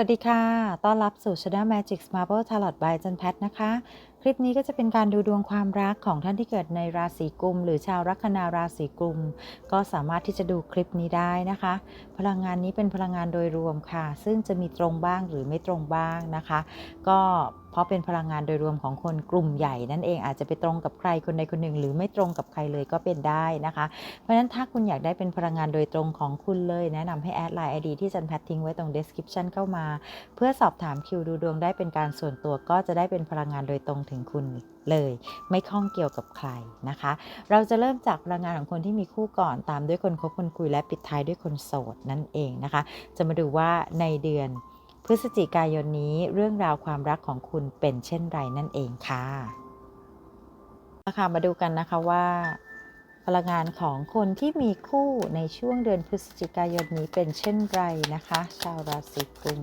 สวัสดีค่ะ ต้อนรับสู่ Channel Magic Marble Tarot by จันแพทนะคะคลิปนี้ก็จะเป็นการดูดวงความรักของท่านที่เกิดในราศีกุม หรือชาวลัคนาราศีกุม ก็สามารถที่จะดูคลิปนี้ได้นะคะ พลังงานนี้เป็นพลังงานโดยรวมค่ะ ซึ่งจะมีตรงบ้างหรือไม่ตรงบ้างนะคะ ก็เพราะเป็นพลังงานโดยรวมของคนกลุ่มใหญ่นั่นเองอาจจะไปตรงกับใครคนใดคนหนึ่ง หรือไม่ตรงกับใครเลยก็เป็นได้นะคะ เพราะฉะนั้นถ้าคุณอยากได้เป็นพลังงานโดยตรงของคุณเลย แนะนำให้แอดไลน์ไอดีที่จันแพททิ้งไว้ตรง description เข้ามา เพื่อสอบถามคิวดูดวงได้เป็นการส่วนตัวก็จะได้เป็นพลังงานโดยตรงถึงคุณเลย ไม่ข้องเกี่ยวกับใครนะคะ เราจะเริ่มจากพลังงานของคนที่มีคู่ก่อนตามด้วยคนคบคนคุยและปิดท้ายด้วยคนโสดนั่นเองนะคะ จะมาดูว่าในเดือนพฤศจิกายนนี้เรื่องราวความรักของคุณเป็นเช่นไรนั่นเองค่ะนะคะมาดูกันนะคะว่าพลังงานของคนที่มีคู่ในช่วงเดือนพฤศจิกายนนี้เป็นเช่นไรนะคะ ชาวราศีกุม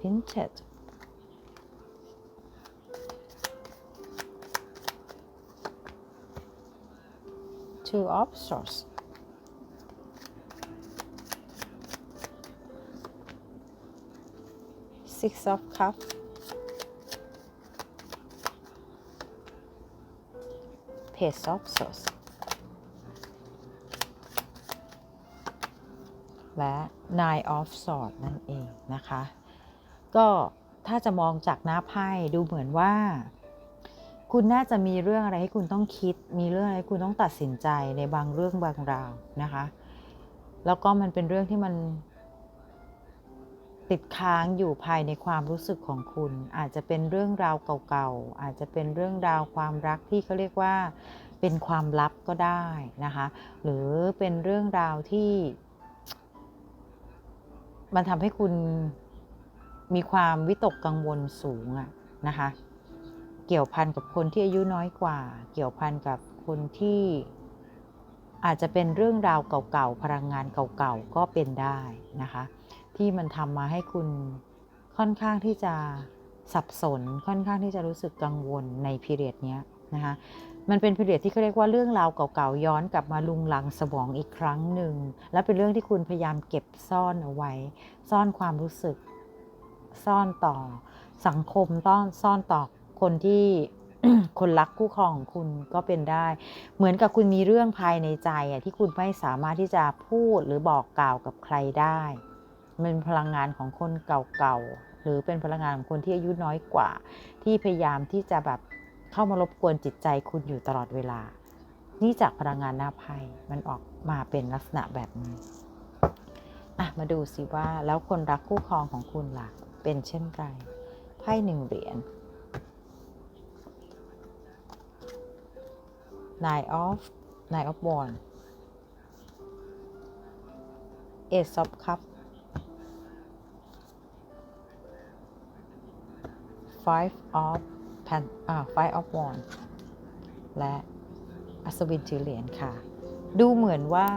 Pinted Two of Swords Six of Cups Page of Swords และ Nine of Swords นั่นเองนะคะ ก็ถ้าจะมองจากหน้าไพ่ดูเหมือนว่า คุณน่าจะมีเรื่องอะไรให้คุณต้องคิด มีเรื่องอะไรคุณต้องตัดสินใจในบางเรื่องบางราวนะคะ แล้วก็มันเป็นเรื่องที่มัน ติดค้างอยู่ภายในความรู้สึกของคุณ อาจจะเป็นเรื่องราวเก่าๆอาจจะเป็นเรื่องราวความรักที่เขาเรียกว่า เป็นความลับก็ได้นะคะ หรือเป็นเรื่องราวที่ มันทำให้คุณ มีความวิตกกังวลสูงอะนะคะ เกี่ยวพันกับคนที่อายุน้อยกว่า เกี่ยวพันกับคนที่อาจจะเป็นเรื่องราวเก่าๆ พลังงานเก่าๆ ก็เป็นได้นะคะ ที่มันทำมาให้คุณค่อนข้างที่จะสับสนค่อนข้างที่จะรู้สึกกังวลในพีเรียดนี้นะคะมันเป็นพีเรียดที่เขาเรียกว่าเรื่องราวเก่าๆย้อนกลับมาลุงลังสมองอีกครั้งหนึ่งและเป็นเรื่องที่คุณพยายามเก็บซ่อนเอาไว้ ซ่อนความรู้สึก ซ่อนต่อสังคมต้อนซ่อนต่อคนที่คนรักคู่ครองของคุณก็เป็นได้ เหมือนกับคุณมีเรื่องภายในใจอะที่คุณไม่สามารถที่จะพูดหรือบอกกล่าวกับใครได้มันเป็นพลังงานของคนเก่าๆหรือเป็นพลังงานของคนที่อายุน้อยกว่า ที่พยายามที่จะแบบเข้ามารบกวนจิตใจคุณอยู่ตลอดเวลา นี่จากพลังงานหน้าไพ่มันออกมาเป็นลักษณะแบบนี้อะมาดูสิว่าแล้วคนรักคู่ครองของคุณล่ะ เป็นเช่นไรไพ่หนึ่งเหรียญ Nine of Nine of Wands Ace of Cup Five of Pen อ่า Five of Wands และอัศวินถือเหรียญค่ะ ดูเหมือนว่า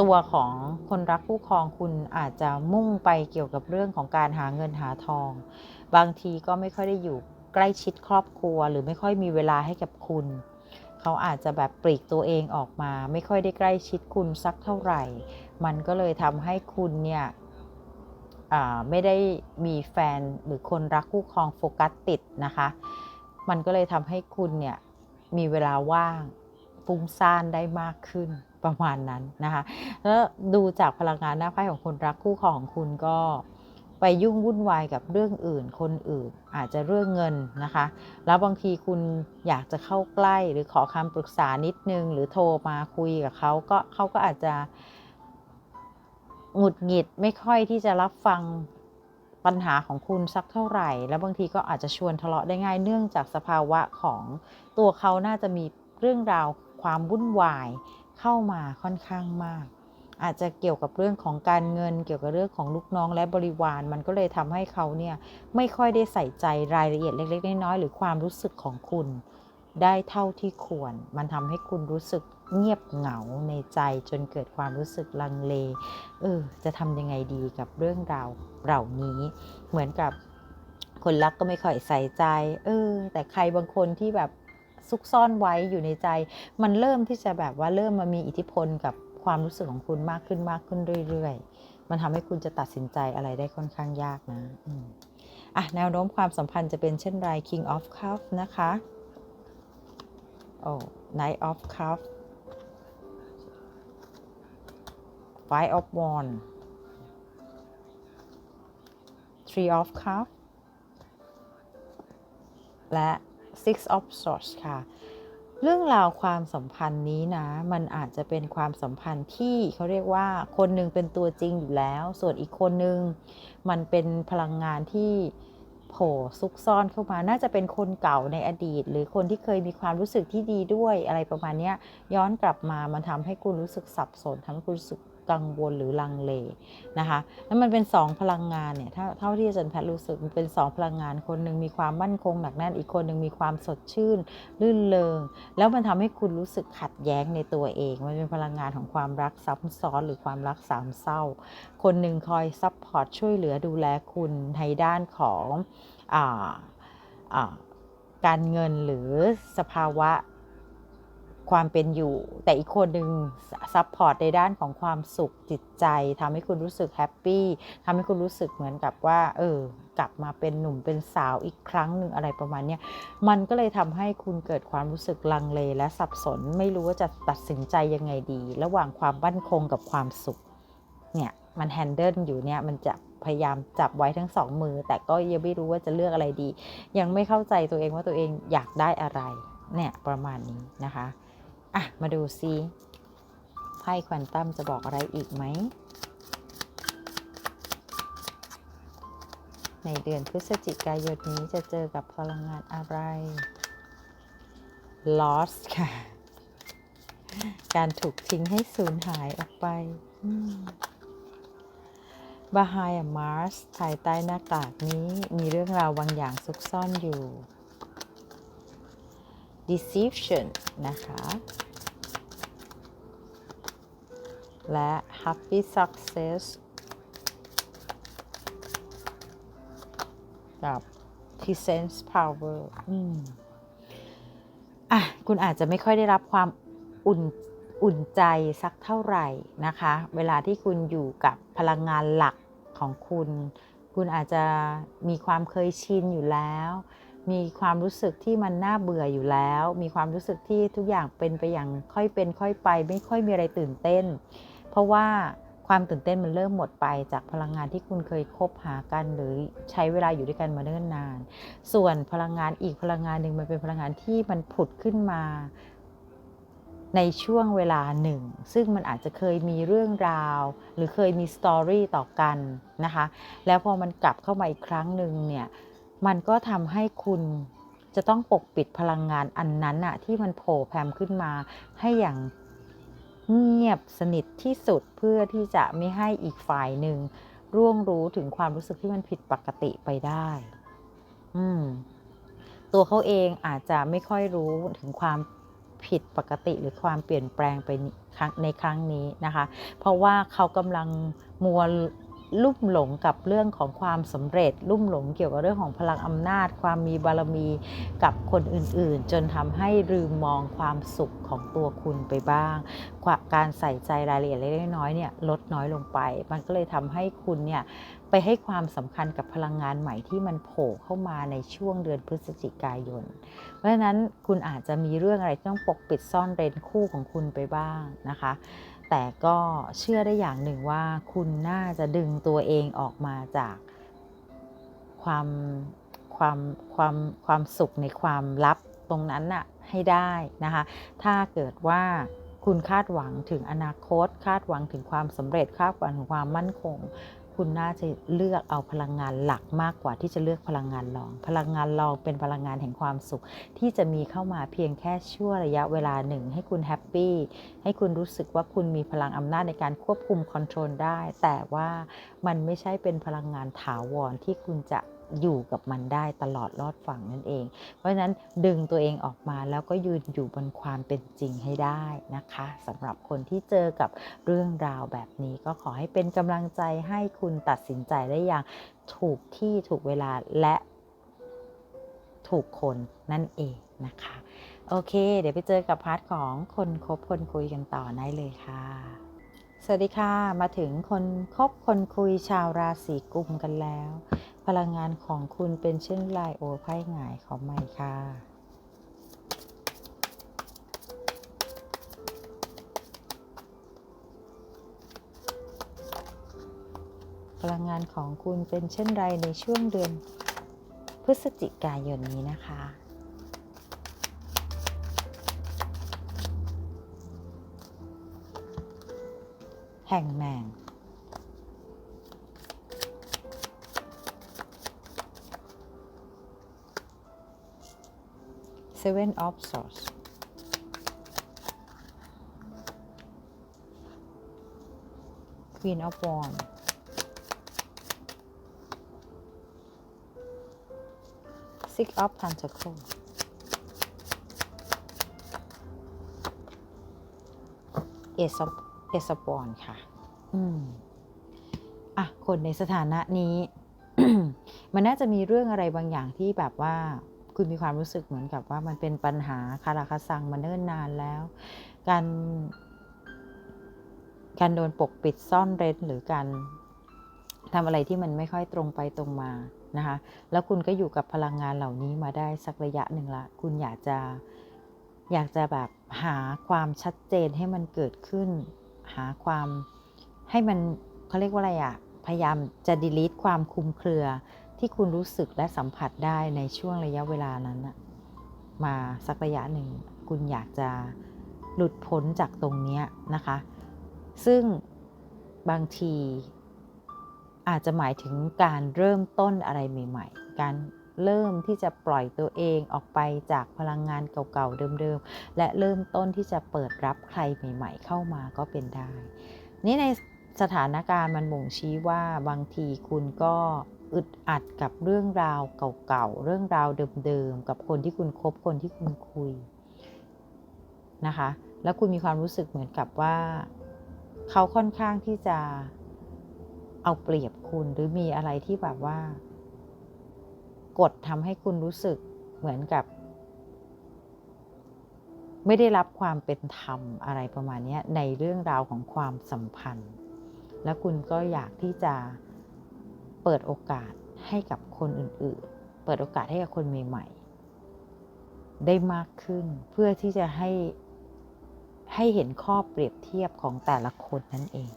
ตัวของคนรักคู่ครองคุณอาจจะมุ่งไปเกี่ยวกับเรื่องของการหาเงินหาทอง บางทีก็ไม่ค่อยได้อยู่ใกล้ชิดครอบครัว หรือไม่ค่อยมีเวลาให้กับคุณ เขาอาจจะแบบปลีกตัวเองออกมา ไม่ค่อยได้ใกล้ชิดคุณสักเท่าไหร่ มันก็เลยทำให้คุณเนี่ยไม่ได้มีแฟนหรือคนรักคู่ครองโฟกัสติดนะคะ มันก็เลยทำให้คุณเนี่ยมีเวลาว่างฟุ้งซ่านได้มากขึ้น ประมาณนั้นนะคะแล้วดูจากพลังงานหน้าไพ่ของคนรักคู่ของคุณก็ไปยุ่งวุ่นวายกับเรื่องอื่น คนอื่นอาจจะเรื่องเงินนะคะ แล้วบางทีคุณอยากจะเข้าใกล้หรือขอคำปรึกษานิดนึง หรือโทรมาคุยกับเขาก็เขาก็อาจจะหงุดหงิดไม่ค่อยที่จะรับฟังปัญหาของคุณสักเท่าไหร่ แล้วบางทีก็อาจจะชวนทะเลาะได้ง่ายเนื่องจากสภาวะของตัวเขาน่าจะมีเรื่องราวความวุ่นวาย เข้ามาค่อนข้างมาก อาจจะเกี่ยวกับเรื่องของการเงิน เกี่ยวกับเรื่องของลูกน้องและบริวาร มันก็เลยทำให้เขาเนี่ยไม่ค่อยได้ใส่ใจรายละเอียดเล็กๆน้อยๆหรือความรู้สึกของคุณ ได้เท่าที่ควร มันทำให้คุณรู้สึกเงียบเหงาในใจจนเกิดความรู้สึกลังเล เออ จะทำยังไงดีกับเรื่องราวเหล่านี้ เหมือนกับคนรักก็ไม่ค่อยใส่ใจ เออ แต่ใครบางคนที่แบบ ซุกซ่อนไว้อยู่ในใจ มันเริ่มที่จะแบบว่าเริ่มมามีอิทธิพลกับความรู้สึกของคุณมากขึ้นมากขึ้นเรื่อย ๆ มันทำให้คุณจะตัดสินใจอะไรได้ค่อนข้างยากนะอะแนวโน้มความสัมพันธ์จะเป็นเช่นไร King of Cups นะคะโอ้ Knight of Cups Five of Wands Three of Cups และ Six of Swords ค่ะ เรื่องราวความสัมพันธ์นี้นะ มันอาจจะเป็นความสัมพันธ์ที่เขาเรียกว่าคนหนึ่งเป็นตัวจริงอยู่แล้ว ส่วนอีกคนหนึ่งมันเป็นพลังงานที่โผล่ซุกซ่อนเข้ามา น่าจะเป็นคนเก่าในอดีต หรือคนที่เคยมีความรู้สึกที่ดีด้วยอะไรประมาณนี้ย้อนกลับมามันทำให้คุณรู้สึกสับสนทำให้คุณรู้สึก กังวลหรือลังเลนะคะแล้วมันเป็นสองพลังงานเนี่ยเท่าเท่าที่อาจารย์แพทย์รู้สึกมันเป็นสองพลังงานคนหนึ่งมีความมั่นคงหนักแน่นอีกคนหนึ่งมีความสดชื่นลื่นเลงแล้วมันทำให้คุณรู้สึกขัดแย้งในตัวเอง มันเป็นพลังงานของความรักซับซ้อนหรือความรักสามเศร้า คนหนึ่งคอยซัพพอร์ตช่วยเหลือดูแลคุณในด้านของอาอ่าการเงินหรือสภาวะ ความเป็นอยู่ แต่อีกคนหนึ่งซัพพอร์ตในด้านของความสุขจิตใจทำให้คุณรู้สึกแฮปปี้ทำให้คุณรู้สึกเหมือนกับว่า เออ กลับมาเป็นหนุ่มเป็นสาวอีกครั้งหนึ่งอะไรประมาณนี้มันก็เลยทำให้คุณเกิดความรู้สึกลังเลและสับสน ไม่รู้ว่าจะตัดสินใจยังไงดี ระหว่างความมั่นคงกับความสุข เนี่ยมันแฮนเดิลอยู่เนี่ยมันจะพยายามจับไว้ทั้งสองมือ แต่ก็ยังไม่รู้ว่าจะเลือกอะไรดี ยังไม่เข้าใจตัวเองว่าตัวเองอยากได้อะไร เนี่ยประมาณนี้นะคะ อะ มาดูซิไพ่ควอนตั้มจะบอกอะไรอีกไหม ในเดือนพฤศจิกายนนี้จะเจอกับพลังงานอะไร lost ค่ะ การถูกทิ้งให้สูญหายออกไปบาฮายมาร์สภายใต้หน้ากากนี้มีเรื่องราวบางอย่างซุกซ่อนอยู่ deception นะคะ และ happy success กับ presence power อืมอะ คุณอาจจะไม่ค่อยได้รับความอุ่นอุ่นใจสักเท่าไหร่นะคะ เวลาที่คุณอยู่กับพลังงานหลักของคุณ คุณอาจจะมีความเคยชินอยู่แล้ว มีความรู้สึกที่มันน่าเบื่ออยู่แล้ว มีความรู้สึกที่ทุกอย่างเป็นไปอย่างค่อยเป็นค่อยไป ไม่ค่อยมีอะไรตื่นเต้น เพราะว่าความตื่นเต้นมันเริ่มหมดไปจากพลังงานที่คุณเคยคบหากัน หรือใช้เวลาอยู่ด้วยกันมาเนิ่นนาน ส่วนพลังงานอีกพลังงานหนึ่งมันเป็นพลังงานที่มันผุดขึ้นมา ในช่วงเวลาหนึ่ง ซึ่งมันอาจจะเคยมีเรื่องราว หรือเคยมีสตอรี่ต่อกันนะคะ แล้วพอมันกลับเข้ามาอีกครั้งหนึ่งเนี่ยมันก็ทำให้คุณจะต้องปกปิดพลังงานอันนั้นอะที่มันโผล่แพมขึ้นมาให้อย่าง เงียบสนิทที่สุดเพื่อที่จะไม่ให้อีกฝ่ายหนึ่งร่วงรู้ถึงความรู้สึกที่มันผิดปกติไปได้ อืม ตัวเขาเองอาจจะไม่ค่อยรู้ถึงความผิดปกติหรือความเปลี่ยนแปลงไปในครั้งนี้นะคะ เพราะว่าเขากำลังมัว ลุ่มหลงกับเรื่องของความสำเร็จ ลุ่มหลงเกี่ยวกับเรื่องของพลังอำนาจ ความมีบารมีกับคนอื่นๆ จนทำให้ลืมมองความสุขของตัวคุณไปบ้างการใส่ใจรายละเอียดเล็กน้อยเนี่ยลดน้อยลงไป มันก็เลยทำให้คุณเนี่ยไปให้ความสำคัญกับพลังงานใหม่ที่มันโผล่เข้ามาในช่วงเดือนพฤศจิกายน เพราะฉะนั้นคุณอาจจะมีเรื่องอะไรที่ต้องปกปิดซ่อนเร้นคู่ของคุณไปบ้างนะคะ แต่ก็เชื่อได้อย่างหนึ่งว่าคุณน่าจะดึงตัวเองออกมาจากความความความความสุขในความลับตรงนั้นน่ะให้ได้นะคะ ถ้าเกิดว่าคุณคาดหวังถึงอนาคต คาดหวังถึงความสำเร็จคาดหวังถึงความมั่นคง คุณน่าจะเลือกเอาพลังงานหลักมากกว่าที่จะเลือกพลังงานรอง พลังงานรองเป็นพลังงานแห่งความสุข ที่จะมีเข้ามาเพียงแค่ชั่วระยะเวลาหนึ่ง ให้คุณแฮปปี้ให้คุณรู้สึกว่าคุณมีพลังอำนาจในการควบคุมคอนโทรลได้ แต่ว่ามันไม่ใช่เป็นพลังงานถาวรที่คุณจะ อยู่กับมันได้ตลอดรอดฝั่งนั่นเอง เพราะฉะนั้นดึงตัวเองออกมาแล้วก็ยืนอยู่บนความเป็นจริงให้ได้นะคะสำหรับคนที่เจอกับเรื่องราวแบบนี้ก็ขอให้เป็นกำลังใจให้คุณตัดสินใจได้อย่างถูกที่ถูกเวลาและถูกคนนั่นเองนะคะ โอเค เดี๋ยวไปเจอกับพาร์ทของคนคบคนคุยกันต่อได้เลยค่ะสวัสดีค่ะ มาถึงคนคบคนคุยชาวราศีกุมกันแล้ว พลังงานของคุณเป็นเช่นไรโอไพ่หงายของใหม่ค่ะพลังงานของคุณเป็นเช่นไรในช่วงเดือนพฤศจิกายนนี้นะคะ แห่งแมง Seven of Swords Queen of Wands Six of Pentacles Ace of Ace of Wands ค่ะ อืม อะ คนในสถานะนี้ มันน่าจะมีเรื่องอะไรบางอย่างที่แบบว่า คุณมีความรู้สึกเหมือนกับว่ามันเป็นปัญหาคาราคาซังมาเนิ่นนานแล้ว การการโดนปกปิดซ่อนเร้นหรือการทำอะไรที่มันไม่ค่อยตรงไปตรงมานะคะ แล้วคุณก็อยู่กับพลังงานเหล่านี้มาได้สักระยะหนึ่งละ คุณอยากจะอยากจะแบบหาความชัดเจนให้มันเกิดขึ้น หาความให้มันเขาเรียกว่าอะไรอะพยายามจะ delete ความคุมเครือ ที่คุณรู้สึกและสัมผัสได้ในช่วงระยะเวลานั้นมาสักระยะหนึ่ง คุณอยากจะหลุดพ้นจากตรงนี้นะคะ ซึ่งบางทีอาจจะหมายถึงการเริ่มต้นอะไรใหม่ ๆ การเริ่มที่จะปล่อยตัวเองออกไปจากพลังงานเก่าๆเดิมๆ และเริ่มต้นที่จะเปิดรับใครใหม่ ๆ เข้ามาก็เป็นได้ นี่ในสถานการณ์มันบ่งชี้ว่าบางทีคุณก็ อึดอัดกับเรื่องราวเก่าๆ เรื่องราวเดิมๆ กับคนที่คุณคบคนที่คุณคุยนะคะ แล้วคุณมีความรู้สึกเหมือนกับว่า เขาค่อนข้างที่จะเอาเปรียบคุณหรือมีอะไรที่แบบว่า กดทำให้คุณรู้สึกเหมือนกับ ไม่ได้รับความเป็นธรรมอะไรประมาณนี้ในเรื่องราวของความสัมพันธ์ และคุณก็อยากที่จะ เปิดโอกาสให้กับคนอื่นๆ เปิดโอกาสให้กับคนใหม่ ๆ ได้มากขึ้นเพื่อที่จะให้ให้เห็นข้อเปรียบเทียบของแต่ละคนนั่นเอง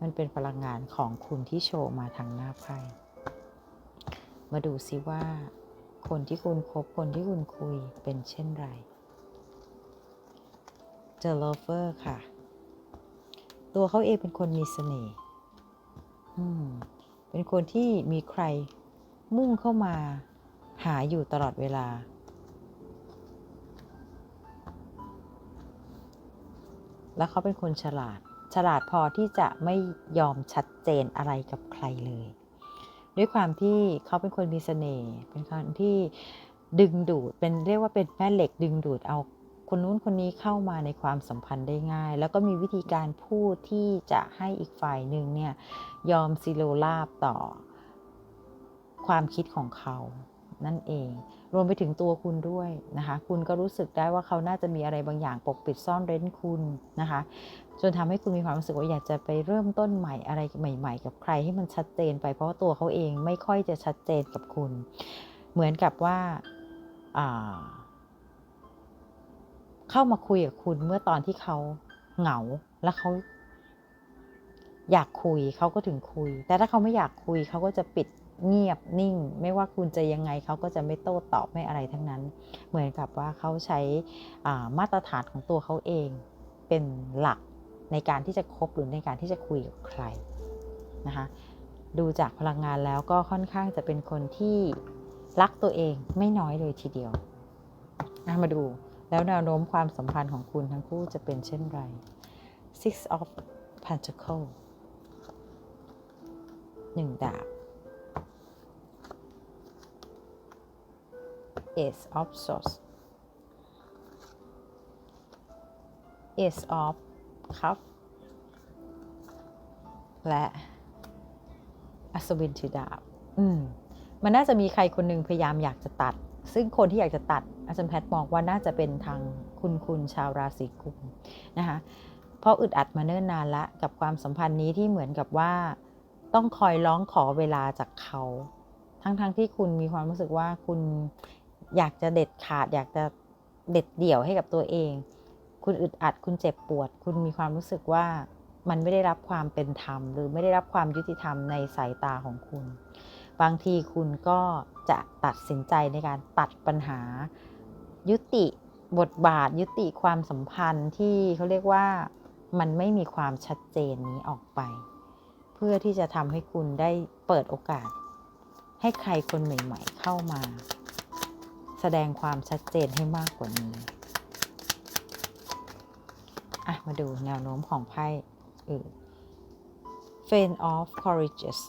มันเป็นพลังงานของคุณที่โชว์มาทางหน้าไพ่ มาดูซิว่า คนที่คุณคบคนที่คุณคุยเป็นเช่นไร เจอ lover ค่ะ ตัวเขาเองเป็นคนมีเสน่ห์อืม เป็นคนที่มีใครมุ่งเข้ามาหาอยู่ตลอดเวลา แล้วเขาเป็นคนฉลาด ฉลาดพอที่จะไม่ยอมชัดเจนอะไรกับใครเลย ด้วยความที่เขาเป็นคนมีเสน่ห์ เป็นคนที่ดึงดูด เป็นเรียกว่าเป็นแม่เหล็กดึงดูดเอา คนนู้นคนนี้เข้ามาในความสัมพันธ์ได้ง่าย แล้วก็มีวิธีการพูดที่จะให้อีกฝ่ายหนึ่งเนี่ยยอมซิโลลาบต่อความคิดของเขานั่นเอง รวมไปถึงตัวคุณด้วยนะคะ คุณก็รู้สึกได้ว่าเขาน่าจะมีอะไรบางอย่างปกปิดซ่อนเร้นคุณนะคะ จนทำให้คุณมีความรู้สึกว่าอยากจะไปเริ่มต้นใหม่อะไรใหม่ ๆ กับใครให้มันชัดเจนไปเพราะว่าตัวเขาเองไม่ค่อยจะชัดเจนกับคุณ เหมือนกับว่า เข้ามาคุยกับคุณเมื่อตอนที่เขาเหงาแล้วเขาอยากคุยเขาก็ถึงคุย แต่ถ้าเขาไม่อยากคุยเขาก็จะปิดเงียบนิ่ง ไม่ว่าคุณจะยังไงเขาก็จะไม่โต้ตอบไม่อะไรทั้งนั้น เหมือนกับว่าเขาใช้มาตรฐานของตัวเขาเองเป็นหลักในการที่จะคบหรือในการที่จะคุยกับใครนะคะดูจากพลังงานแล้วก็ค่อนข้างจะเป็นคนที่รักตัวเองไม่น้อยเลยทีเดียวมาดู แล้วแนวโน้มความสัมพันธ์ของคุณทั้งคู่จะเป็นเช่นไร Six of Pentacles หนึ่งดาบ Ace of Swords Ace of Cup และอัศวินถือดาบ อืม มันน่าจะมีใครคนหนึ่งพยายามอยากจะตัด ซึ่งคนที่อยากจะตัดอาจารย์แพทย์มองว่าน่าจะเป็นทางคุณคุณชาวราศีกุมนะคะเพราะอึดอัดมาเนิ่นนานละกับความสัมพันธ์นี้ที่เหมือนกับว่า ต้องคอยร้องขอเวลาจากเขา ทั้งๆทที่คุณมีความรู้สึกว่าคุณอยากจะเด็ดขาด อยากจะเด็ดเดี่ยวให้กับตัวเอง คุณอึดอัดคุณเจ็บปวด คุณมีความรู้สึกว่ามันไม่ได้รับความเป็นธรรม หรือไม่ได้รับความยุติธรรมในสายตาของคุณ บางทีคุณก็จะตัดสินใจในการตัดปัญหา ยุติบทบาท ยุติความสัมพันธ์ที่เขาเรียกว่ามันไม่มีความชัดเจนนี้ออกไป เพื่อที่จะทำให้คุณได้เปิดโอกาส ให้ใครคนใหม่ ๆ เข้ามา แสดงความชัดเจนให้มากกว่านี้อะมาดูแนวโน้มของไพ่อื่น f a n of Courageous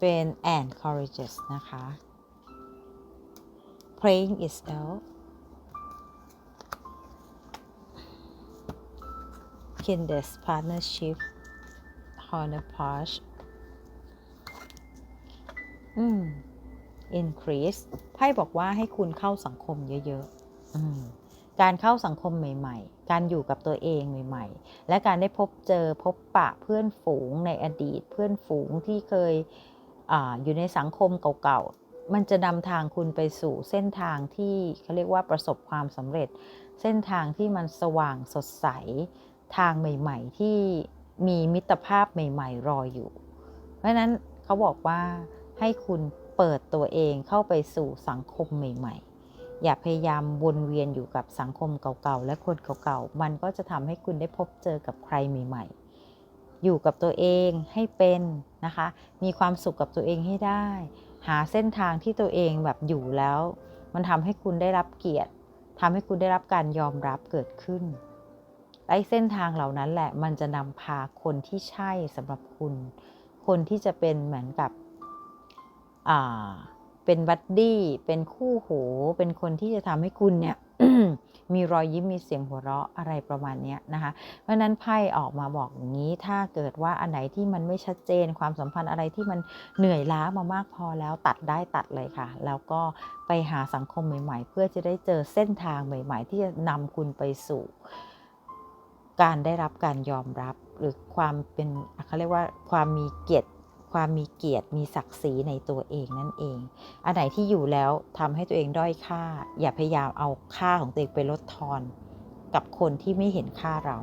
f a n and Courageous นะคะ Playing itself Kindred Partnership Honor Patch อืม increase ไพ่บอกว่าให้คุณเข้าสังคมเยอะๆอืมการเข้าสังคมใหม่ ๆ การอยู่กับตัวเองใหม่ ๆ และการได้พบเจอพบปะเพื่อนฝูงในอดีต เพื่อนฝูงที่เคย อยู่ในสังคมเก่าๆ มันจะนำทางคุณไปสู่เส้นทางที่เขาเรียกว่าประสบความสำเร็จ เส้นทางที่มันสว่างสดใส ทางใหม่ ๆ ที่มีมิตรภาพใหม่ ๆ รออยู่ เพราะนั้นเขาบอกว่าให้คุณเปิดตัวเองเข้าไปสู่สังคมใหม่ ๆอย่าพยายามวนเวียนอยู่กับสังคมเก่าๆ และคนเก่าๆ มันก็จะทำให้คุณได้พบเจอกับใครใหม่ๆ อยู่กับตัวเองให้เป็นนะคะ มีความสุขกับตัวเองให้ได้ หาเส้นทางที่ตัวเองแบบอยู่แล้ว มันทำให้คุณได้รับเกียรติทำให้คุณได้รับการยอมรับเกิดขึ้นไอ้เส้นทางเหล่านั้นแหละมันจะนำพาคนที่ใช่สำหรับคุณ คนที่จะเป็นเหมือนกับอ่าเป็นบัดดี้เป็นคู่หูเป็นคนที่จะทำให้คุณเนี่ย มีรอยยิ้มมีเสียงหัวเราะอะไรประมาณนี้นะคะ เพราะนั้นไพ่ออกมาบอกอย่างนี้ ถ้าเกิดว่าอันไหนที่มันไม่ชัดเจน ความสัมพันธ์อะไรที่มันเหนื่อยล้ามามากพอแล้วตัดได้ตัดเลยค่ะ แล้วก็ไปหาสังคมใหม่ ๆ เพื่อจะได้เจอเส้นทางใหม่ ๆ ที่จะนำคุณไปสู่ การได้รับการยอมรับหรือความเป็นเขาเรียกว่าความมีเกียรติ ความมีเกียรติมีศักดิ์ศรีในตัวเองนั่นเอง อันไหนที่อยู่แล้วทำให้ตัวเองด้อยค่า อย่าพยายามเอาค่าของตัวเองไปลดทอน กับคนที่ไม่เห็นค่าเรา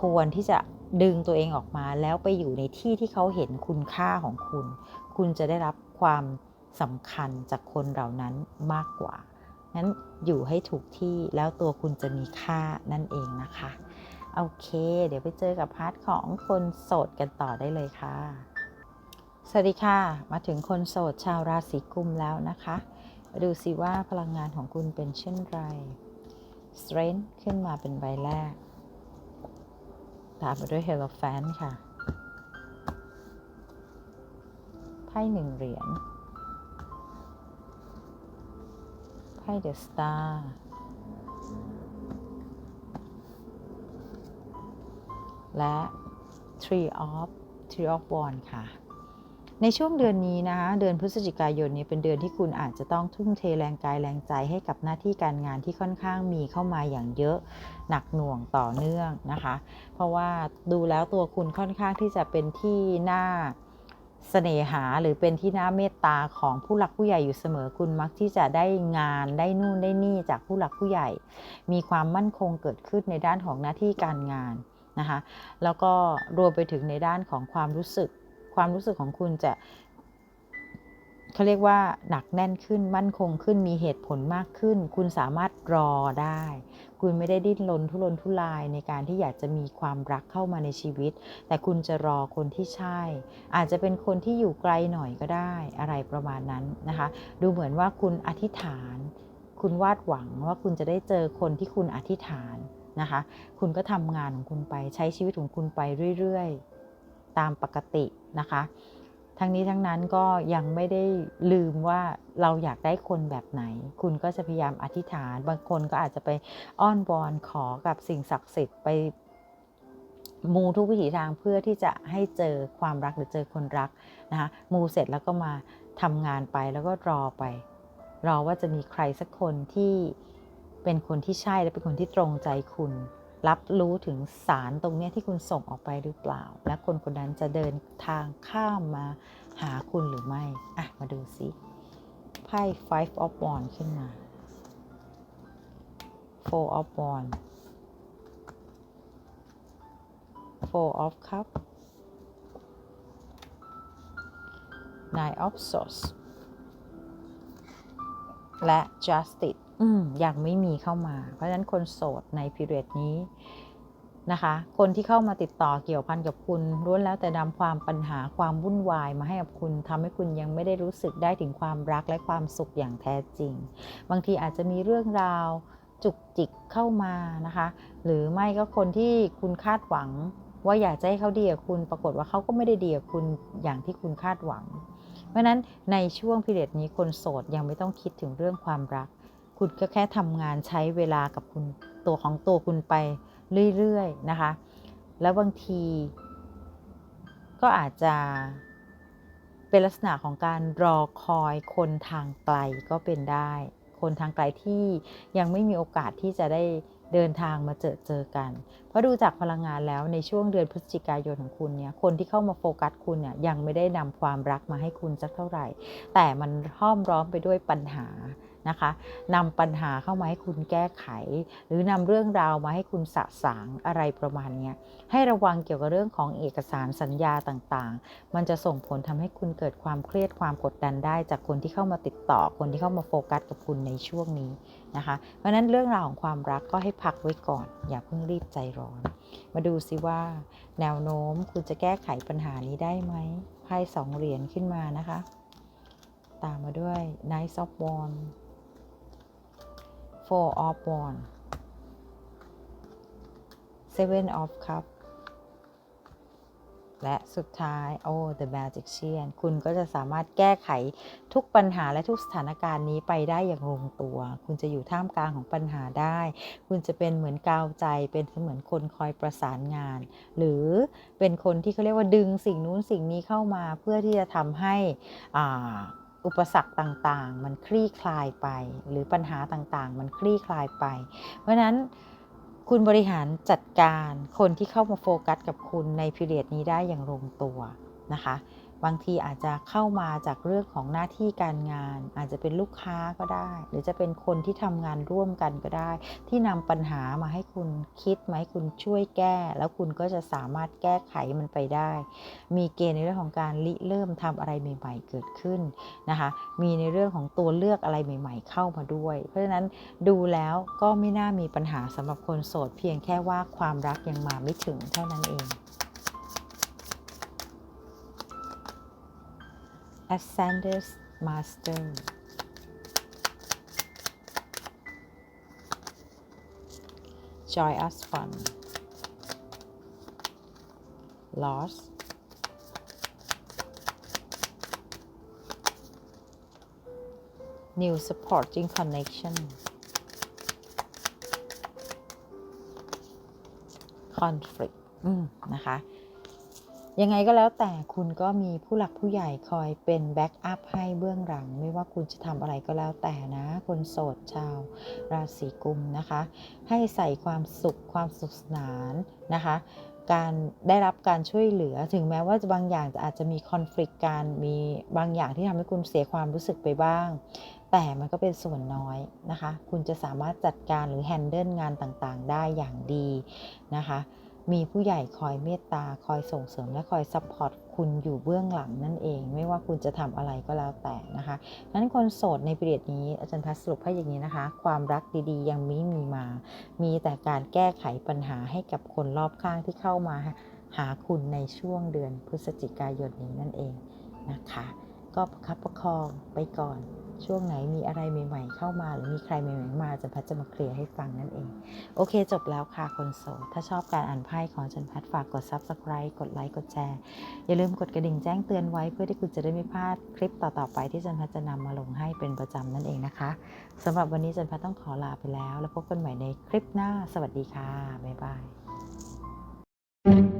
ควรที่จะดึงตัวเองออกมาแล้วไปอยู่ในที่ที่เขาเห็นคุณค่าของคุณ คุณจะได้รับความสำคัญจากคนเหล่านั้นมากกว่า นั้นอยู่ให้ถูกที่แล้วตัวคุณจะมีค่านั่นเองนะคะ โอเค เดี๋ยวไปเจอกับพาร์ทของคนโสดกันต่อได้เลยค่ะ สวัสดีค่ะ มาถึงคนโสดชาวราศีกุมแล้วนะคะ ดูสิว่าพลังงานของคุณเป็นเช่นไร Strength ขึ้นมาเป็นใบแรก ตามมาด้วย h e l o f a n t ค่ะ ไพ่หนึ่งเหรียญ ไพ่ The Star และ Tree of Tree of Wands ค่ะ ในช่วงเดือนนี้นะคะเดือนพฤศจิกายนนี้เป็นเดือนที่คุณอาจจะต้องทุ่มเทแรงกายแรงใจให้กับหน้าที่การงานที่ค่อนข้างมีเข้ามาอย่างเยอะหนักหน่วงต่อเนื่องนะคะ เพราะว่าดูแล้วตัวคุณค่อนข้างที่จะเป็นที่หน่าเสน่หาหรือเป็นที่น่าเมตตาของผู้หลักผู้ใหญ่อยู่เสมอคุณมักที่จะได้งานได้นู่นได้นี่จากผู้หลักผู้ใหญ่ มีความมั่นคงเกิดขึ้นในด้านของหน้าที่การงานนะคะแล้วก็รวมไปถึงในด้านของความรู้สึก ความรู้สึกของคุณจะเขาเรียกว่าหนักแน่นขึ้นมั่นคงขึ้นมีเหตุผลมากขึ้น คุณสามารถรอได้ คุณไม่ได้ดิ้นรนทุรนทุรายในการที่อยากจะมีความรักเข้ามาในชีวิต แต่คุณจะรอคนที่ใช่ อาจจะเป็นคนที่อยู่ไกลหน่อยก็ได้อะไรประมาณนั้นนะคะ ดูเหมือนว่าคุณอธิษฐาน คุณวาดหวังว่าคุณจะได้เจอคนที่คุณอธิษฐานนะคะ คุณก็ทำงานของคุณไปใช้ชีวิตของคุณไปเรื่อยๆ ตามปกตินะคะ ทั้งนี้ทั้งนั้นก็ยังไม่ได้ลืมว่าเราอยากได้คนแบบไหน คุณก็จะพยายามอธิษฐาน บางคนก็อาจจะไปอ้อนวอนขอกับสิ่งศักดิ์สิทธิ์ไปมูทุกวิถีทางเพื่อที่จะให้เจอความรักหรือเจอคนรักนะคะมูเสร็จแล้วก็มาทำงานไปแล้วก็รอไป รอว่าจะมีใครสักคนที่เป็นคนที่ใช่และเป็นคนที่ตรงใจคุณ รับรู้ถึงสารตรงนี้ที่คุณส่งออกไปหรือเปล่า และคนคนนั้นจะเดินทางข้ามมาหาคุณหรือไม่ อะ มาดูสิไพ่ five of wands ขึ้นมา four of wands four of cup nine of swords และ justice อืมยังไม่มีเข้ามา เพราะฉะนั้นคนโสดใน period นี้นะคะ คนที่เข้ามาติดต่อเกี่ยวพันกับคุณล้วนแล้วแต่นำความปัญหาความวุ่นวายมาให้กับคุณทำให้คุณยังไม่ได้รู้สึกได้ถึงความรักและความสุขอย่างแท้จริง บางทีอาจจะมีเรื่องราวจุกจิกเข้ามานะคะ หรือไม่ก็คนที่คุณคาดหวัง ว่าอยากจะให้เขาดีกับคุณ ปรากฏว่าเขาก็ไม่ได้ดีกับคุณอย่างที่คุณคาดหวัง เพราะฉะนั้นในช่วงพิเรดนี้คนโสดยังไม่ต้องคิดถึงเรื่องความรัก คุณก็แค่ทำงานใช้เวลากับคุณตัวของตัวคุณไปเรื่อยๆนะคะ แล้วบางทีก็อาจจะเป็นลักษณะของการรอคอยคนทางไกลก็เป็นได้ คนทางไกลที่ยังไม่มีโอกาสที่จะได้เดินทางมาเจอเจอกัน เพราะดูจากพลังงานแล้วในช่วงเดือนพฤศจิกายนของคุณเนี่ย คนที่เข้ามาโฟกัสคุณเนี่ยยังไม่ได้นำความรักมาให้คุณสักเท่าไหร่ แต่มันห้อมร้อมไปด้วยปัญหา นะคะนำปัญหาเข้ามาให้คุณแก้ไข หรือนำเรื่องราวมาให้คุณสะสางอะไรประมาณนี้ให้ระวังเกี่ยวกับเรื่องของเอกสารสัญญาต่างๆ มันจะส่งผลทำให้คุณเกิดความเครียดความกดดันได้ จากคนที่เข้ามาติดต่อคนที่เข้ามาโฟกัสกับคุณในช่วงนี้นะคะ เพราะฉะนั้นเรื่องราวของความรักก็ให้พักไว้ก่อน อย่าเพิ่งรีบใจร้อน มาดูซิว่า แนวโน้มคุณจะแก้ไขปัญหานี้ได้ไหมไพ่สองเหรียญขึ้นมานะคะ ตามมาด้วย Knight of Wands Four of Wands Seven of Cup และสุดท้าย โอ้ The Magician คุณก็จะสามารถแก้ไขทุกปัญหาและทุกสถานการณ์นี้ไปได้อย่างลงตัว คุณจะอยู่ท่ามกลางของปัญหาได้ คุณจะเป็นเหมือนกาวใจ เป็นเสมือนคนคอยประสานงาน หรือเป็นคนที่เขาเรียกว่าดึงสิ่งนู้นสิ่งนี้เข้ามาเพื่อที่จะทำให้อ่า อุปสรรคต่างๆ มันคลี่คลายไป หรือปัญหาต่างๆ มันคลี่คลายไป เพราะฉะนั้นคุณบริหารจัดการคนที่เข้ามาโฟกัสกับคุณในพิเรียดนี้ได้อย่างลงตัวนะคะ บางทีอาจจะเข้ามาจากเรื่องของหน้าที่การงาน อาจจะเป็นลูกค้าก็ได้ หรือจะเป็นคนที่ทำงานร่วมกันก็ได้ ที่นำปัญหามาให้คุณคิดมาให้คุณช่วยแก้ แล้วคุณก็จะสามารถแก้ไขมันไปได้ มีเกณฑ์ในเรื่องของการริเริ่มทำอะไรใหม่ ๆ เกิดขึ้นนะคะมีในเรื่องของตัวเลือกอะไรใหม่ ๆ เข้ามาด้วย เพราะฉะนั้นดูแล้วก็ไม่น่ามีปัญหาสำหรับคนโสด เพียงแค่ว่าความรักยังมาไม่ถึงเท่านั้นเอง Ascender's Master Joy Us Fun Lost New Supporting Connection Conflict อืมนะคะ ยังไงก็แล้วแต่คุณก็มีผู้หลักผู้ใหญ่คอยเป็นแบ็กอัพให้เบื้องหลัง ไม่ว่าคุณจะทำอะไรก็แล้วแต่นะ คนโสดชาว ราศีกุมนะคะ ให้ใส่ความสุขความสุขสนานนะคะการได้รับการช่วยเหลือถึงแม้ว่าบางอย่างจะอาจจะมีคอน FLICT การมีบางอย่างที่ทำให้คุณเสียความรู้สึกไปบ้าง แต่มันก็เป็นส่วนน้อยนะคะ คุณจะสามารถจัดการหรือแฮนเดิลงานต่างๆ ได้อย่างดีนะคะ มีผู้ใหญ่คอยเมตตา คอยส่งเสริมและคอยซัพพอร์ตคุณอยู่เบื้องหลังนั่นเอง ไม่ว่าคุณจะทำอะไรก็แล้วแต่นะคะนั้นคนโสดในปีเรียดนี้อาจารย์พัสสรุปให้อย่างนี้นะคะ ความรักดีๆ ยังไม่มีมา มีแต่การแก้ไขปัญหาให้กับคนรอบข้างที่เข้ามาหาคุณในช่วงเดือนพฤศจิกายนนี้นั่นเองนะคะ ก็ประคับประคองไปก่อน ช่วงไหนมีอะไรใหม่ ๆ เข้ามา หรือมีใครใหม่ๆมาจันพัดจะมาเคลียร์ให้ฟังนั่นเอง โอเคจบแล้วค่ะคนโสดถ้าชอบการอ่านไพ่ของจันพัดฝากกด Subscribe กดไลค์กดแชร์อย่าลืมกดกระดิ่งแจ้งเตือนไว้เพื่อที่คุณจะได้ไม่พลาดคลิปต่อๆไปที่จันพัดจะนำมาลงให้เป็นประจำนั่นเองนะคะสำหรับวันนี้จันพัดต้องขอลาไปแล้ว แล้วพบกันใหม่ในคลิปหน้า สวัสดีค่ะบ๊ายบาย